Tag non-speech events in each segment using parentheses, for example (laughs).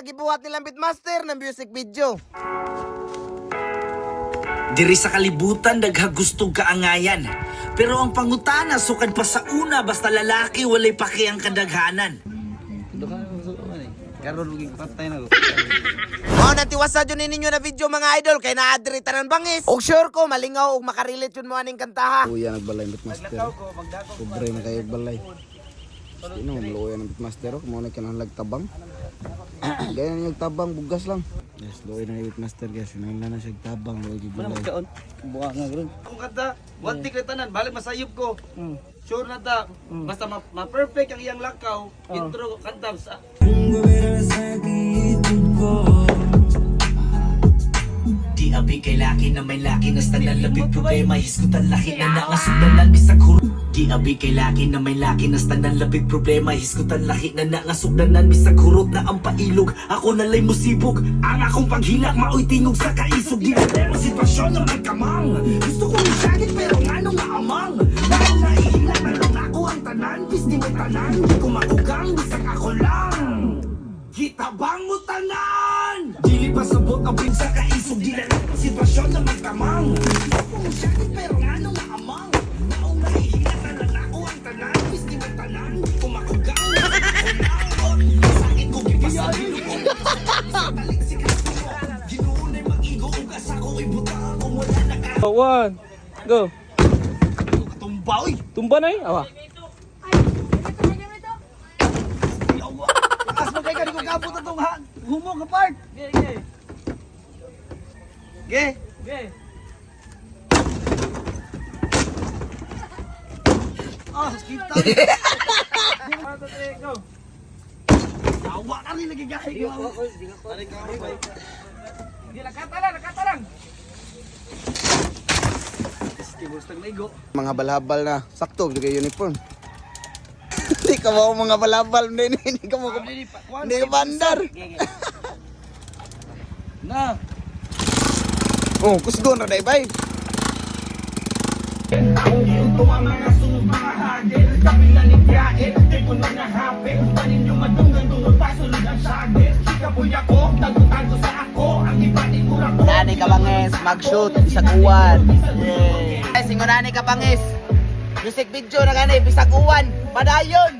sa gibuhat nilang Beatmaster ng music video. Diri sa kalibutan daghagustog kaangayan. Pero ang pangutana sukad pa sa una basta lalaki walay paki ang kadaghanan. Karon lagi patay na ko. Mao nang tiwasa jud ninyo na video mga idol kay naa diri tanan bangis. Og sure ko malingaw og makarelate yun mo aning kantaha. Kuya nagbalay ng Bitmaster. Pobre na kayo balay. Sino mo luoy ng Bitmaster ko mo na kinahanglag tabang. (coughs) Gaya na yung tabang bugas lang. Yes, luoy na yung Bitmaster guys. Sinangla na siya tabang luoy yung balay. Kaon. Buwa nga gron. Kung kanta, one tick na tanan, balik masayop ko. Sure na ta, basta ma- ma-perfect ang iyang lakaw, intro kanta sa Di laki na may laki na tanan labing problema hisgutan laki na nangasugdanan bisag hurot. Di abi kay laki na may laki na tanan labing problema hisgutan laki na nangasugdanan bisag hurot na ang pailog. Ako na lay musibog, ang akong paghilak maoy tingog sa kaisog. Di na mo sitwasyon na magkamang. Gusto ko isagit pero ngano nga amang. Dahil nahihila na lang ako ang tanan, pis di mo tanan. Makugang bisag ako lang. Kita bang mo tanan? Dili pa sabot ang pinsa kaisog Di na lang ang sitwasyon na magkamang Pumusyakin pero ano nga amang Naong nahihila na lang ako ang tanan. Pis di mo tanan, di ko makugang Sakit ko gipasabi ko Balik si Kristo Ginuunay mag-igo Ugas ako ibutang Kung wala na ka. Oh, one. Go. Tumbaw Tumba na eh. Awa. As mo kay ka, di ko kabot na tong ha- humo ka part. Ge, ge. Ge, Ge. ah, kita. (laughs) One, two, three, go. Tawa ka rin lagi gahi ko. Di nakata lang, nakata lang. Mga balhabal na. Sakto, bigay uniform. Hindi ka mo mga. Hindi, hindi, hindi ka mo. Hindi ka bandar. Na, Oh, kusgo na day bay. Nani ka bangis, mag-shoot bisag uwan. Ay singonani ka bangis. Music video na gani bisag uwan. Padayon.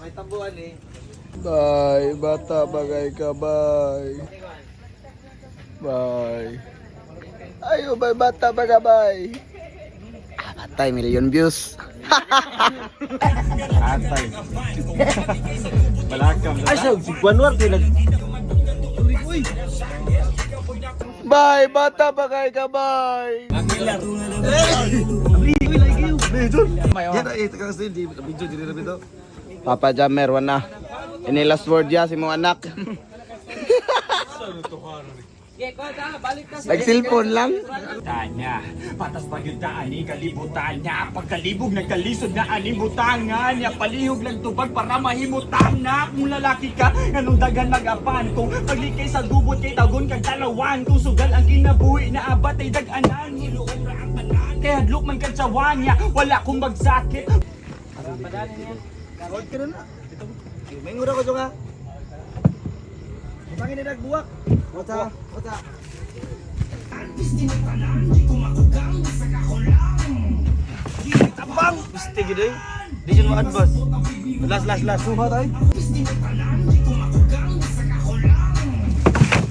may tabuan eh. Bye, bata bagay ka, bye. Bye. Ayo, bye, bata baga, bye. Ah, patay, million views. Atay. Balakam. Ay, siya, si Juanwar, tinag... Bye, bata bagay ka, bye. Yan eh, taga kasi di video di rin ito. Papa Jammer, wana. Ini last word ya si mo anak. Nag-cellphone lang. Tanya, patas na ani kalibutan niya Pagkalibog nagkalisod na animutangan niya Palihog lang tubag para mahimutan na Kung lalaki ka, anong dagan nagapan Kung paglikay sa gubot kay tagon kag dalawan Kung sugal ang kinabuhi na abat ay dag-anan ra tanan Kaya hadlok man kag sawan niya Wala kong magsakit Kawad ka na na. May ngura ko ka. Pangin na nagbuwak. Wata, wata. Tabang! Gusti gid eh. Di siya ma-advance. Last, last, last. Suha tayo.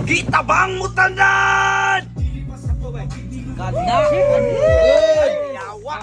Gitabang mo tanan! กันนะเฮ้ยยาววะ